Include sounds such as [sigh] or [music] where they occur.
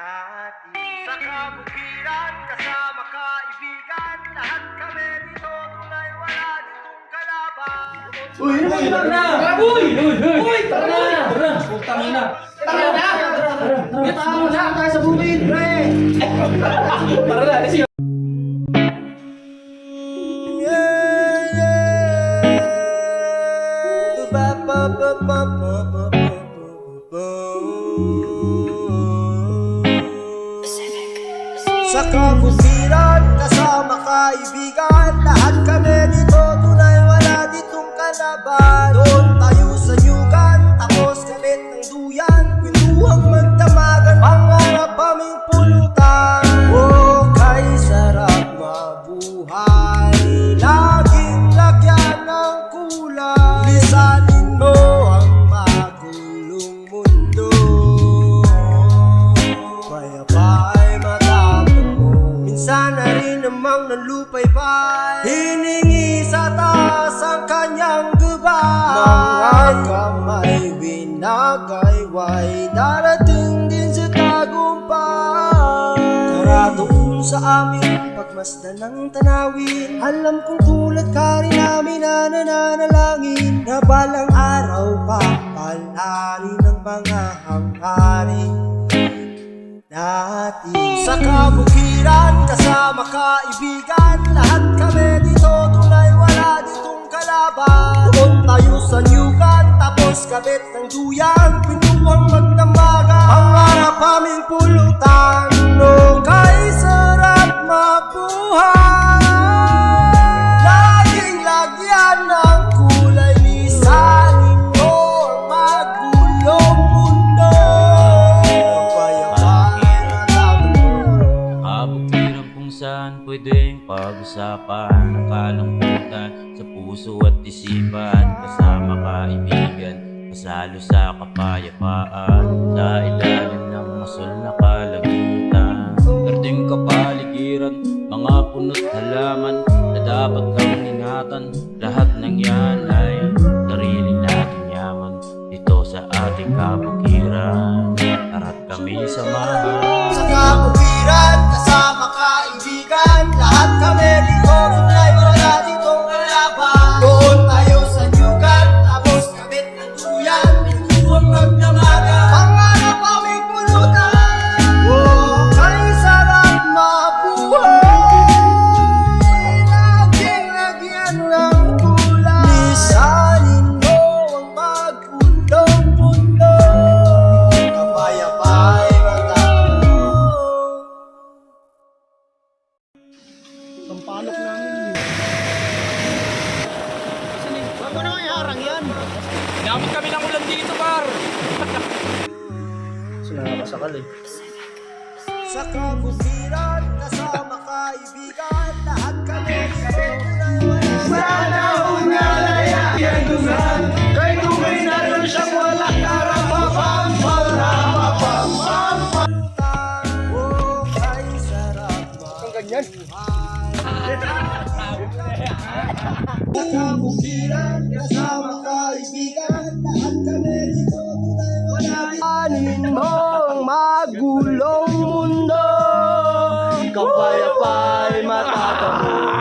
natin Sa kabukiran, kasama kaibigan Lahat kami dito, tunay wala ditong kalaban Uy, Uy, tara na! Uy! Uy, uy! Uy, tara na! Tara na! Putang ina! Tara na! Mo na tayo sa bukid, pre! Tara na! Kasi Sa kabukiran, rin namang nalupay-pay Hiningi sa taas ang kanyang gabay Mga kamay binagayway Darating din sa tagumpay. Tara doon sa amin Pagmasdan ng tanawin Alam kong tulad ka rin namin na nananalangin Na balang araw pa Palari ng mga hangarin natin Sa kabukiran, kasama kaibigan. Lahat kami dito, tunay wala ditong kalaban. Doon tayo sa nyugan, tapos kabit ng duyan. Pinuwang magdamagan, pwedeng pag-usapan Ang kalungkutan sa puso at isipan. Kasama kaibigan, kasalo sa kapayapaan. Sa ilalim ng masol na kalangitan Garding kapaligiran, mga punot halaman Na dapat kang ingatan. Lahat ng yan ay sarili nating yaman Dito sa ating kabukiran Tara't kami samahan Gamit kami ng ulan dito, par! [laughs] Sinakasakal eh. Sa kabukiran, kasama kaibigan Lahat kami dito, Sana unalaya yan dungan Kay tungay na rin siyang wala karapapang Parapapang Oh, kay sarap Ang ganyan Sa kabukiran, kasama kaibigan Anin mo ang magulong mundo. Kapayapa'y matatamo